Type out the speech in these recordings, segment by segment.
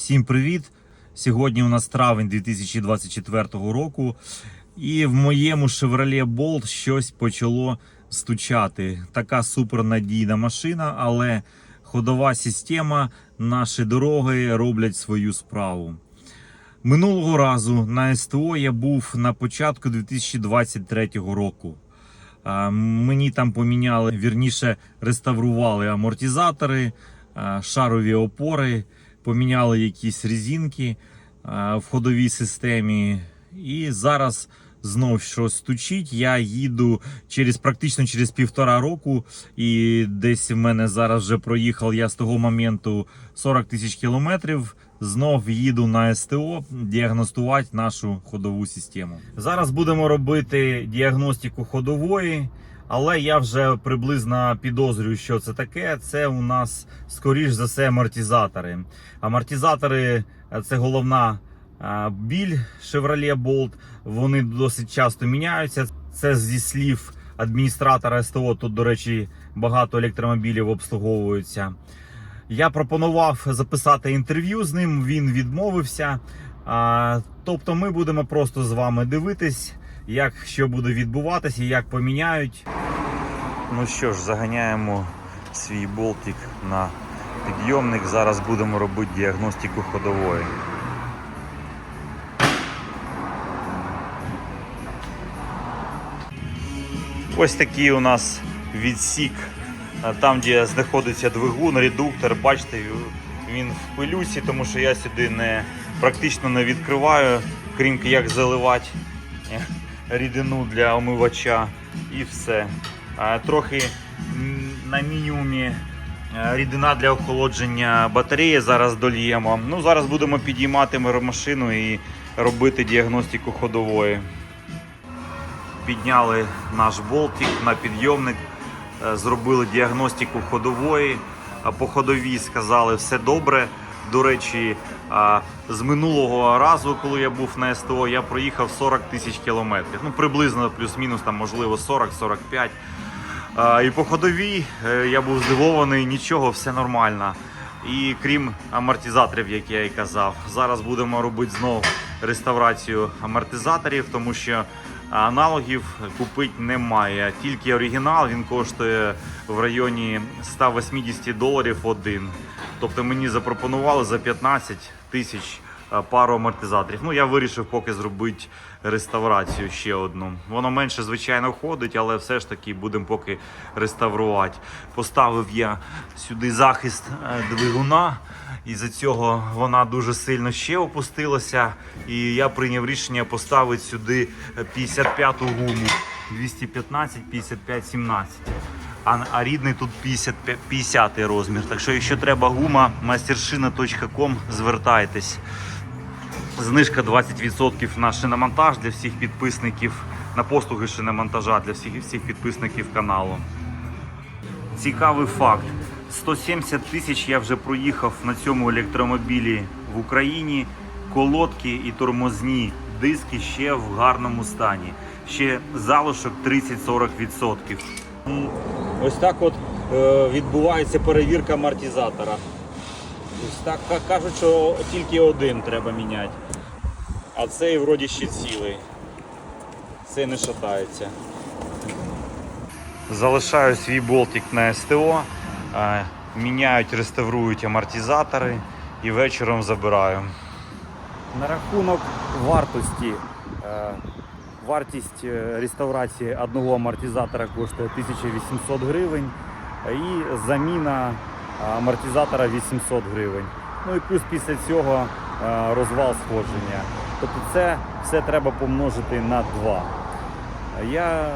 Всім привіт! Сьогодні у нас травень 2024 року, і в моєму Chevrolet Bolt щось почало стучати. Така супернадійна машина, але ходова система, наші дороги роблять свою справу. Минулого разу на СТО я був на початку 2023 року. Мені там поміняли, вірніше реставрували амортизатори, шарові опори, поміняли якісь резинки в ходовій системі. І зараз знов щось стучить. Я їду через практично через півтора року, і десь в мене зараз вже проїхав я з того моменту 40 тисяч кілометрів. Знов їду на СТО діагностувати нашу ходову систему. Зараз будемо робити діагностику ходової, але я вже приблизно підозрюю, що це таке. Це у нас скоріш за все амортизатори. Амортизатори е, це головна е, біль Chevrolet Bolt. Вони досить часто міняються. Це зі слів адміністратора СТО. Тут, до речі, багато електромобілів обслуговуються. Я пропонував записати інтерв'ю з ним, він відмовився. Тобто, ми будемо просто з вами дивитись, як що буде відбуватися, як поміняють. Ну що ж, заганяємо свій болтик на підйомник. Зараз будемо робити діагностику ходової. Ось такий у нас відсік, там, де знаходиться двигун, редуктор. Бачите, він в пилюсі, тому що я сюди не практично не відкриваю, крім як заливати рідину для омивача і все. Трохи на мінімумі е, рідина для охолодження батареї зараз дольємо. Ну, зараз будемо підіймати машину і робити діагностику ходової підняли наш болтик на підйомник, е, зробили діагностику ходової. По ходовій сказали все добре. До речі, з минулого разу, коли я був на СТО, я проїхав 40 тисяч кілометрів. Ну, приблизно плюс-мінус, там, можливо, 40-45. І по ходовій е, я був здивований, нічого, все нормально. І крім амортизаторів, як я і казав, зараз будемо робити знову реставрацію амортизаторів, тому що аналогів купити немає. Тільки оригінал він коштує в районі 180 доларів один. Тобто мені запропонували за 15 тисяч пару амортизаторів. Ну я вирішив поки зробити реставрацію ще одну. Воно менше, звичайно, ходить, але все ж таки будемо поки реставрувати. Поставив я сюди захист е, двигуна. І за цього вона дуже сильно ще опустилася. І я прийняв рішення поставити сюди 55-ту гуму 215, 55, 17. А, а рідний тут 50, 50 розмір. Так що, якщо треба гума, mastershina.com, звертайтесь. Знижка 20% на шиномонтаж для всіх підписників, на послуги шиномонтажа для всіх, всіх підписників каналу. Цікавий факт. 170 тисяч я вже проїхав на цьому електромобілі в Україні. Колодки і тормозні диски ще в гарному стані. Ще залишок 30-40%. Ось так от е, відбувається перевірка амортизатора. Ось так кажуть, що тільки один треба міняти. А цей вроді ще цілий. Цей не шатається. Залишаю свій болтик на СТО, е, міняють, реставрують амортизатори і вечором забираю. На рахунок вартості. е, Вартість е, реставрації одного амортизатора коштує 1800 гривень і заміна амортизатора 800 гривень. Ну і плюс після цього розвал сходження. Тобто це все треба помножити на 2. Я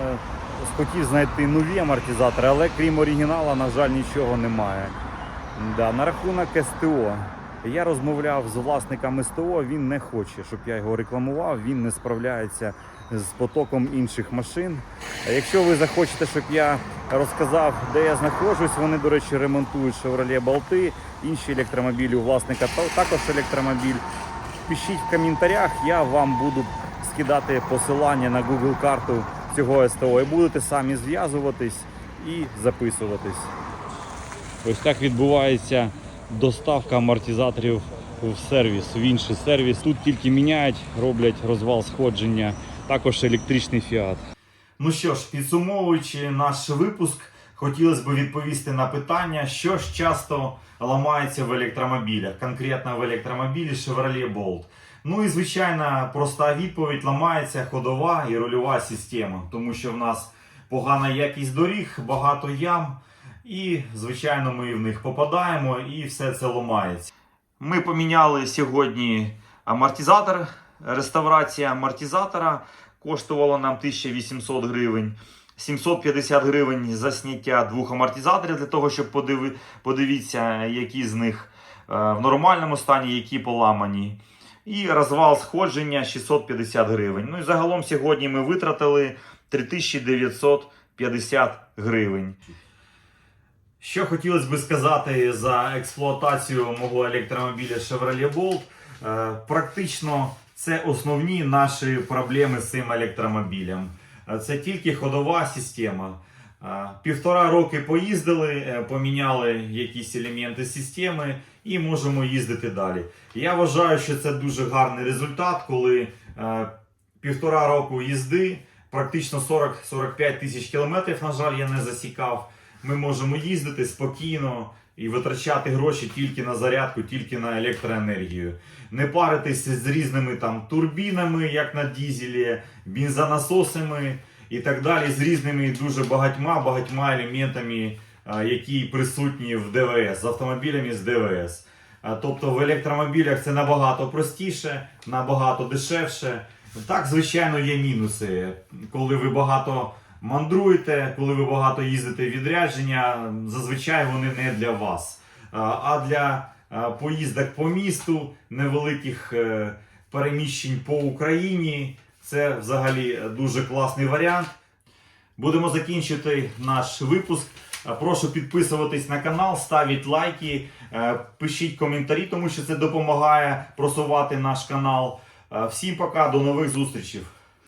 хотів знайти нові амортизатори, але крім оригіналу, на жаль, нічого немає. Да, на рахунок СТО. Я розмовляв з власником СТО, він не хоче, щоб я його рекламував, він не справляється з потоком інших машин. Якщо ви захочете, щоб я розказав, де я знаходжусь, вони, до речі, ремонтують Chevrolet Болти, інші електромобілі у власника також електромобіль. Пишіть в коментарях, я вам буду скидати посилання на Google карту цього СТО і будете самі зв'язуватись і записуватись. Ось так відбувається доставка амортизаторів в сервіс, в інший сервіс. Тут тільки міняють, роблять розвал сходження, також електричний фіат. Ну що ж, підсумовуючи наш випуск, хотілося б відповісти на питання, що ж часто ламається в електромобілях, конкретно в електромобілі Chevrolet Bolt. Ну і звичайно, проста відповідь ламається ходова і рульова система, тому що в нас погана якість доріг, багато ям, і звичайно ми в них попадаємо, і все це ламається. Ми поміняли сьогодні амортизатор. Реставрація амортизатора коштувала нам 1800 гривень. 750 гривень за зняття двох амортизаторів для того, щоб подиви, подивитися, які з них е, в нормальному стані, які поламані. І розвал сходження 650 гривень. Ну і загалом сьогодні ми витратили 3950 гривень. Що хотілося би сказати за експлуатацію мого електромобіля Chevrolet Bolt. Е, Практично це основні наші проблеми з цим електромобілем. Е, Це тільки ходова система. Е, Півтора роки поїздили, е, поміняли якісь елементи системи і можемо їздити далі. Я вважаю, що це дуже гарний результат, коли півтора року їзди, практично 40-45 тисяч кілометрів, на жаль, я не засікав. Ми можемо їздити спокійно і витрачати гроші тільки на зарядку, тільки на електроенергію. Не паритись з різними там турбінами, як на дізелі, бензонасосами і так далі, з різними дуже багатьма багатьма елементами, які присутні в ДВС, з автомобілями з ДВС. Тобто в електромобілях це набагато простіше, набагато дешевше. Так, звичайно, є мінуси, коли ви багато мандруєте, коли ви багато їздите відрядження, зазвичай вони не для вас. А, для поїздок по місту, невеликих е, переміщень по Україні, це взагалі дуже класний варіант. Будемо закінчити наш випуск. Е, Прошу підписуватись на канал, ставіть лайки, е, пишіть коментарі, тому що це допомагає просувати наш канал. Всім пока, до нових зустрічей.